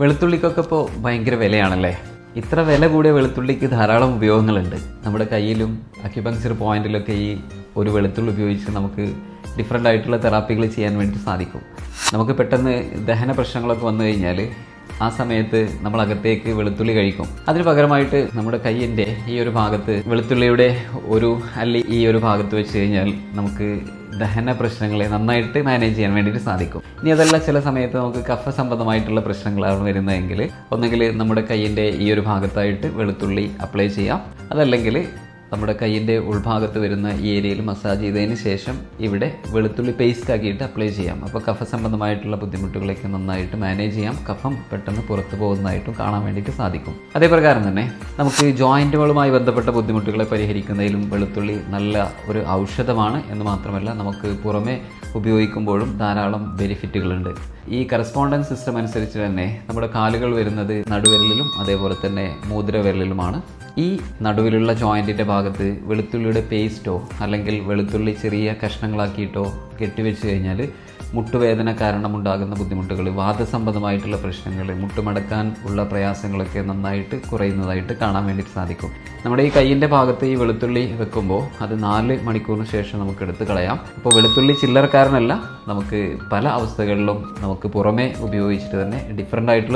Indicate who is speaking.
Speaker 1: വെളുത്തുള്ളിക്കൊക്കെ ഇപ്പോൾ ഭയങ്കര വിലയാണല്ലേ? ഇത്ര വില കൂടിയ വെളുത്തുള്ളിക്ക് ധാരാളം ഉപയോഗങ്ങളുണ്ട്. നമ്മുടെ കയ്യിലും അക്യുപങ്ചർ പോയിന്റിലൊക്കെ ഈ ഒരു വെളുത്തുള്ളി ഉപയോഗിച്ച് നമുക്ക് ഡിഫറെന്റ് ആയിട്ടുള്ള തെറാപ്പികൾ ചെയ്യാൻ വേണ്ടി സാധിക്കും. നമുക്ക് പെട്ടെന്ന് ദഹന പ്രശ്നങ്ങളൊക്കെ വന്നു കഴിഞ്ഞാൽ ആ സമയത്ത് നമ്മൾ അകത്തേക്ക് വെളുത്തുള്ളി കഴിക്കും. അതിന് പകരമായിട്ട് നമ്മുടെ കയ്യിന്റെ ഈ ഒരു ഭാഗത്ത് വെളുത്തുള്ളിയുടെ ഒരു അല്ലി ഈ ഒരു ഭാഗത്ത് വെച്ച് കഴിഞ്ഞാൽ നമുക്ക് ദഹന പ്രശ്നങ്ങളെ നന്നായിട്ട് മാനേജ് ചെയ്യാൻ വേണ്ടിയിട്ട് സാധിക്കും. ഇനി അതല്ല ചില സമയത്ത് നമുക്ക് കഫ സംബന്ധമായിട്ടുള്ള പ്രശ്നങ്ങളാണ് വരുന്നതെങ്കിൽ ഒന്നുകിൽ നമ്മുടെ കയ്യിന്റെ ഈ ഒരു ഭാഗത്തായിട്ട് വെളുത്തുള്ളി അപ്ലൈ ചെയ്യാം. അതല്ലെങ്കിൽ നമ്മുടെ കയ്യിന്റെ ഉൾഭാഗത്ത് വരുന്ന ഈ ഏരിയയിൽ മസാജ് ചെയ്തതിന് ശേഷം ഇവിടെ വെളുത്തുള്ളി പേസ്റ്റ് ആക്കിയിട്ട് അപ്ലൈ ചെയ്യാം. അപ്പോൾ കഫ സംബന്ധമായിട്ടുള്ള ബുദ്ധിമുട്ടുകളൊക്കെ നന്നായിട്ട് മാനേജ് ചെയ്യാം. കഫം പെട്ടെന്ന് പുറത്തു പോകുന്നതായിട്ടും കാണാൻ വേണ്ടിയിട്ട് സാധിക്കും. അതേ പ്രകാരം തന്നെ നമുക്ക് ജോയിന്റുകളുമായി ബന്ധപ്പെട്ട ബുദ്ധിമുട്ടുകളെ പരിഹരിക്കുന്നതിലും വെളുത്തുള്ളി നല്ല ഒരു ഔഷധമാണ് എന്ന് മാത്രമല്ല നമുക്ക് പുറമെ ഉപയോഗിക്കുമ്പോഴും ധാരാളം ബെനിഫിറ്റുകളുണ്ട്. ഈ കറസ്പോണ്ടൻസ് സിസ്റ്റം അനുസരിച്ച് തന്നെ നമ്മുടെ കാലുകൾ വരുന്നത് നടുവിരലിലും അതേപോലെ തന്നെ മൂതിരവിരലിലുമാണ് ഈ നടുവിലുള്ള ജോയിന്റിന്റെ ഭാഗത്ത് വെളുത്തുള്ളിയുടെ പേസ്റ്റോ അല്ലെങ്കിൽ വെളുത്തുള്ളി ചെറിയ കഷ്ണങ്ങളാക്കിയിട്ടോ കെട്ടിവെച്ച് കഴിഞ്ഞാൽ മുട്ടുവേദന കാരണമുണ്ടാകുന്ന ബുദ്ധിമുട്ടുകൾ വാദസംബന്ധമായിട്ടുള്ള പ്രശ്നങ്ങൾ മുട്ടുമടക്കാൻ ഉള്ള പ്രയാസങ്ങളൊക്കെ നന്നായിട്ട് കുറയുന്നതായിട്ട് കാണാൻ വേണ്ടിയിട്ട് സാധിക്കും. നമ്മുടെ ഈ കയ്യിന്റെ ഭാഗത്ത് ഈ വെളുത്തുള്ളി വെക്കുമ്പോൾ അത് നാല് മണിക്കൂറിന് ശേഷം നമുക്ക് എടുത്ത് കളയാം. അപ്പോൾ വെളുത്തുള്ളി ചില്ലറക്കാരനല്ല നമുക്ക് പല അവസ്ഥകളിലും നമുക്ക് പുറമേ ഉപയോഗിച്ചിട്ട് തന്നെ ഡിഫറെന്റ് ആയിട്ടുള്ള